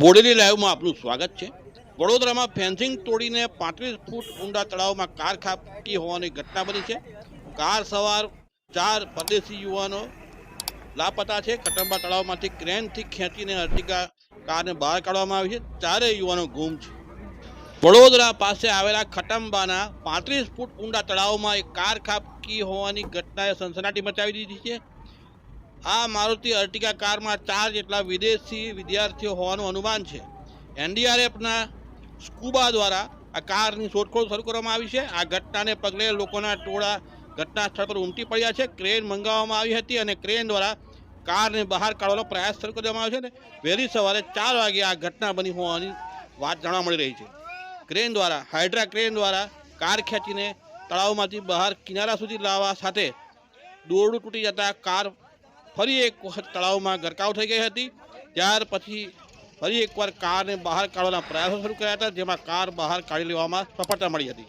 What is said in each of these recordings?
બોડેલી લાઈવમાં આપનું સ્વાગત છે. વડોદરામાં ફેન્સિંગ તોડીને પાંત્રીસ ફૂટ ઊંડા તળાવમાં કાર ખાબકી હોવાની ઘટના બની છે. કાર સવાર ચાર પરદેશી યુવાનો લાપતા છે. કટંબા તળાવમાંથી ક્રેનથી ખેંચીને અર્ટિગા કારને બહાર કાઢવામાં આવી છે. ચારેય યુવાનો ગુમ છે. વડોદરા પાસે આવેલા ખટંબાના પાંત્રીસ ફૂટ ઊંડા તળાવમાં એક કાર ખાબકી હોવાની ઘટનાએ સનસનાટી મચાવી દીધી છે. આ મારુતિ અર્ટિગા કારમાં ચાર જેટલા વિદેશી વિદ્યાર્થીઓ હોવાનું અનુમાન છે. એનડીઆરએફના સ્કુબા દ્વારા આ કારની શોધખોળ શરૂ કરવામાં આવી છે. આ ઘટનાને પગલે લોકોના ટોળા ઘટના સ્થળ પર ઉમટી પડ્યા છે. ક્રેન મંગાવવામાં આવી હતી અને ક્રેન દ્વારા કારને બહાર કાઢવાનો પ્રયાસ શરૂ કરવામાં આવ્યો છે અને વહેલી સવારે ચાર વાગે આ ઘટના બની હોવાની વાત જાણવા મળી રહી છે. ક્રેન દ્વારા, હાઇડ્રા ક્રેન દ્વારા કાર ખેંચીને તળાવમાંથી બહાર કિનારા સુધી લાવવા સાથે દોરડું તૂટી જતા કાર ફરી એક વખત તળાવમાં ગરકાવ થઈ ગઈ હતી. ત્યાર પછી ફરી એકવાર કારને બહાર કાઢવાના પ્રયાસો શરૂ કર્યા હતા, જેમાં કાર બહાર કાઢી લેવામાં સફળતા મળી હતી.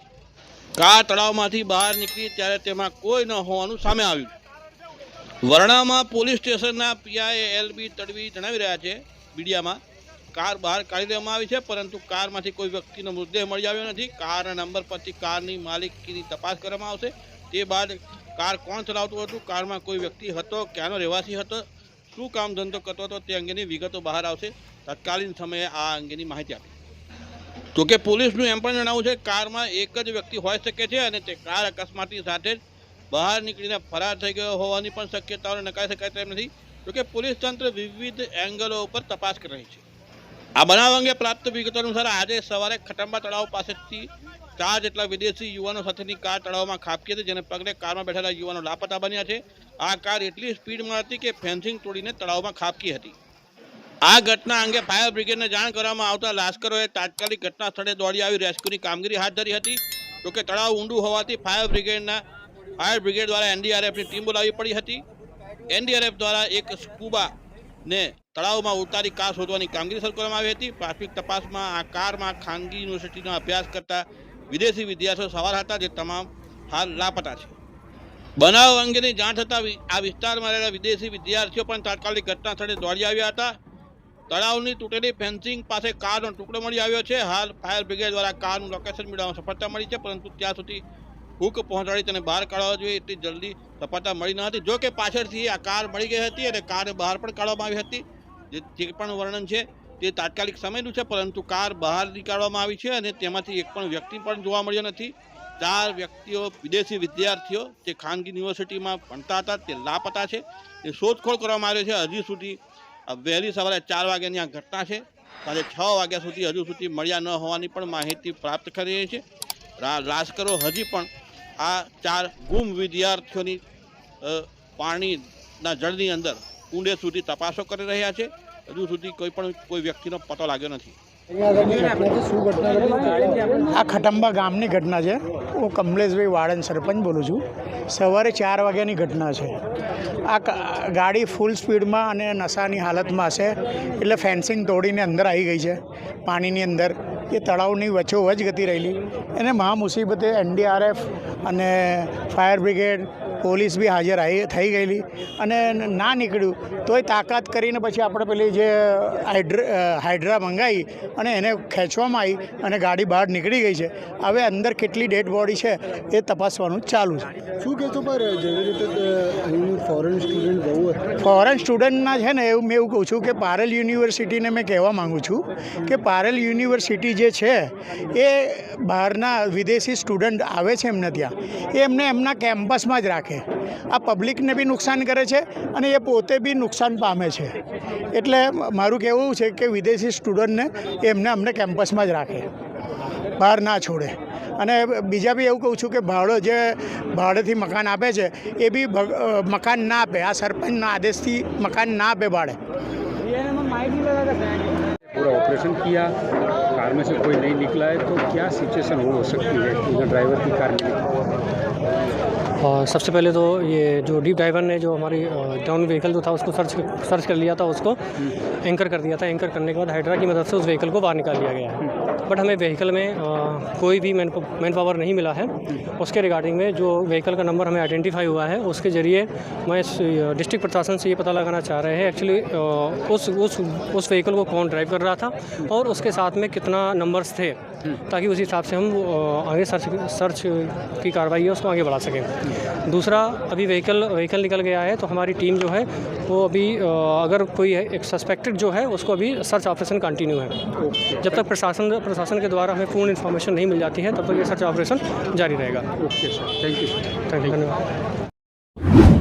કાર તળાવમાંથી બહાર નીકળી ત્યારે તેમાં કોઈ ન હોવાનું સામે આવ્યું. વરણામાં પોલીસ સ્ટેશનના પીઆઈ એલબી તડવી જણાવી રહ્યા છે. મીડિયામાં કાર બહાર કાઢી લેવામાં આવી છે, પરંતુ કારમાંથી કોઈ વ્યક્તિનો મૃતદેહ મળી આવ્યો નથી. કારના નંબર પરથી કારની માલિકીની તપાસ કરવામાં આવશે. તે બાદ કાર કોણ ચલાવતું હતું? કારમાં કોઈ વ્યક્તિ હતો? ક્યાંનો રહેવાસી હતો? શું કામ ધંધો કરતો હતો? તે અંગેની વિગતો બહાર આવશે. તત્કાલીન સમયે આ અંગેની માહિતી આપી તો કે પોલીસનું એમ પણ જણાવવું છે, કારમાં એક જ વ્યક્તિ હોઈ શકે છે અને તે કાર અકસ્માતની સાથે બહાર નીકળીને ફરાર થઈ ગયો હોવાની પણ શક્યતાઓને નકારી શકાય તેમ નથી. તો કે પોલીસ તંત્ર વિવિધ એંગલો ઉપર તપાસ કરી રહી છે. આ બનાવ અંગે પ્રાપ્ત વિગતો અનુસાર આજે સવારે ખટંબા તળાવ પાસેથી ચાર જેટલા વિદેશી યુવાનો સાથેની કાર તળાવમાં ખાબકી હતી, જેને પગલે કારમાં બેઠેલા યુવાનો લાપતા બન્યા છે. આ કાર એટલી સ્પીડમાં હતી કે ફેન્સિંગ તોડીને તળાવમાં ખાબકી હતી. આ ઘટના અંગે ફાયર બ્રિગેડને જાણ કરવામાં આવતા લાશ્કરોએ તાત્કાલિક ઘટના સ્થળે દોડી આવી રેસ્ક્યુની કામગીરી હાથ ધરી હતી. જોકે તળાવ ઊંડું હોવાથી ફાયર બ્રિગેડના, ફાયર બ્રિગેડ દ્વારા એનડીઆરએફની ટીમ બોલાવી પડી હતી. એનડીઆરએફ દ્વારા એક સ્કૂબાને તળાવમાં ઉતારી કાર શોધવાની કામગીરી શરૂ કરવામાં આવી હતી. પ્રાથમિક તપાસમાં આ કારમાં ખાનગી યુનિવર્સિટીનો અભ્યાસ કરતા વિદેશી વિદ્યાર્થીઓ સવાર હતા જે તમામ હાલ લાપતા છે. બનાવ અંગેની જાણ થતાં આ વિસ્તારમાં રહેલા વિદેશી વિદ્યાર્થીઓ પણ તાત્કાલિક ઘટના સ્થળે દોડી આવ્યા હતા. તળાવની તૂટેલી ફેન્સિંગ પાસે કારનો ટુકડો મળી આવ્યો છે. હાલ ફાયર બ્રિગેડ દ્વારા કારનું લોકેશન મેળવવામાં સફળતા મળી છે, પરંતુ ત્યાં સુધી હુક પહોંચાડી તેને બહાર કાઢવા જોઈએ એટલી જલ્દી સફળતા મળી ન હતી. જો કે પાછળથી આ કાર મળી ગઈ હતી અને કારને બહાર પણ કાઢવામાં આવી હતી જે પણ વર્ણન છે તે તાત્કાલિક સમયનું છે, પરંતુ કાર બહાર નીકાળવામાં આવી છે અને તેમાંથી એક પણ વ્યક્તિ પણ જોવા મળ્યો નથી. ચાર વ્યક્તિઓ વિદેશી વિદ્યાર્થીઓ જે ખાનગી યુનિવર્સિટીમાં ભણતા હતા, તે લાપતા છે. એ શોધખોળ કરવામાં આવ્યો છે. હજી સુધી વહેલી સવારે ચાર વાગ્યાની આ ઘટના છે. સાંજે છ વાગ્યા સુધી હજુ સુધી મળ્યા ન હોવાની પણ માહિતી પ્રાપ્ત કરી રહી છે. લાશ્કરો હજી પણ આ ચાર ગુમ વિદ્યાર્થીઓની પાણીના જળની અંદર ઊંડે સુધી તપાસો કરી રહ્યા છે. હજુ સુધી કોઈ પણ કોઈ વ્યક્તિનો પતો લાગ્યો નથી. આ ખટંબા ગામની ઘટના છે. હું કમલેશભાઈ વાળન સરપંચ બોલું છું. સવારે ચાર વાગ્યાની ઘટના છે. આ ગાડી ફૂલ સ્પીડમાં અને નશાની હાલતમાં હશે એટલે ફેન્સિંગ તોડીને અંદર આવી ગઈ છે. પાણીની અંદર. એ તળાવની વચ્ચોવચ ગતિ રહેલી. એને મહા મુસીબતે એનડીઆરએફ અને ફાયર બ્રિગેડ પોલીસ બી હાજર આવી થઈ ગયેલી. અને ના નીકળ્યું તોય તાકાત કરીને પછી આપણે પેલી જે હાઇડ્ર હાઇડ્રા મંગાવી અને એને ખેંચવામાં આવી અને ગાડી બહાર નીકળી ગઈ છે. હવે અંદર કેટલી ડેડ બોડી છે એ તપાસવાનું ચાલુ છે. શું કહેશો પર જેવી રીતે ફોરેન સ્ટુડન્ટ બહુ ફોરેન સ્ટુડન્ટના છે ને એવું મેં એવું કહું છું કે પારેલ યુનિવર્સિટીને મેં કહેવા માગું છું કે પારેલ યુનિવર્સિટી જે છે એ બહારના વિદેશી સ્ટુડન્ટ આવે છે એમને ત્યાં. એ એમને એમના કેમ્પસમાં જ રાખે. આ પબ્લિકને બી નુકસાન કરે છે અને એ પોતે બી નુકસાન પામે છે. એટલે મારું કહેવું છે કે વિદેશી સ્ટુડન્ટને એમને અમને કેમ્પસમાં જ રાખે. બહાર ના છોડે. અને બીજા બી એવું કહું છું કે ભાડો જે ભાડેથી મકાન આપે છે, એ બી મકાન ના આપે. આ સરપંચના આદેશથી મકાન ના આપે ભાડે. ऑपरेशन किया कार में से कोई नहीं निकला है तो क्या सिचुएशन हो सकती है इधर ड्राइवर की कार मिली और सबसे पहले तो ये जो डीप डाइवर ने जो हमारी डाउन व्हीकल जो था उसको सर्च सर्च कर लिया था उसको एंकर कर दिया था। एंकर करने के बाद हाइड्रा की मदद से उस व्हीकल को बाहर निकाल लिया गया है। बट हमें व्हीकल में अ, कोई भी मैन मैन पावर नहीं मिला है। उसके रिगार्डिंग में जो व्हीकल का नंबर हमें आइडेंटिफाई हुआ है उसके ज़रिए मैं डिस्ट्रिक्ट प्रशासन से ये पता लगाना चाह रहे हैं। एक्चुअली उस उस उस व्हीकल को कौन ड्राइव कर रहा था और उसके साथ में कितना नंबर्स थे ताकि उसी हिसाब से हम आगे सर्च सर्च की कार्रवाई है उसको आगे बढ़ा सकें। दूसरा अभी व्हीकल व्हीकल निकल गया है तो हमारी टीम जो है वो अभी अगर कोई एक सस्पेक्टेड जो है उसको अभी सर्च ऑपरेशन कंटिन्यू है। जब तक प्रशासन प्रशासन के द्वारा हमें पूर्ण इन्फॉर्मेशन नहीं मिल जाती है तब तक ये सर्च ऑपरेशन जारी रहेगा। Okay sir thank you sir thank you धन्यवाद।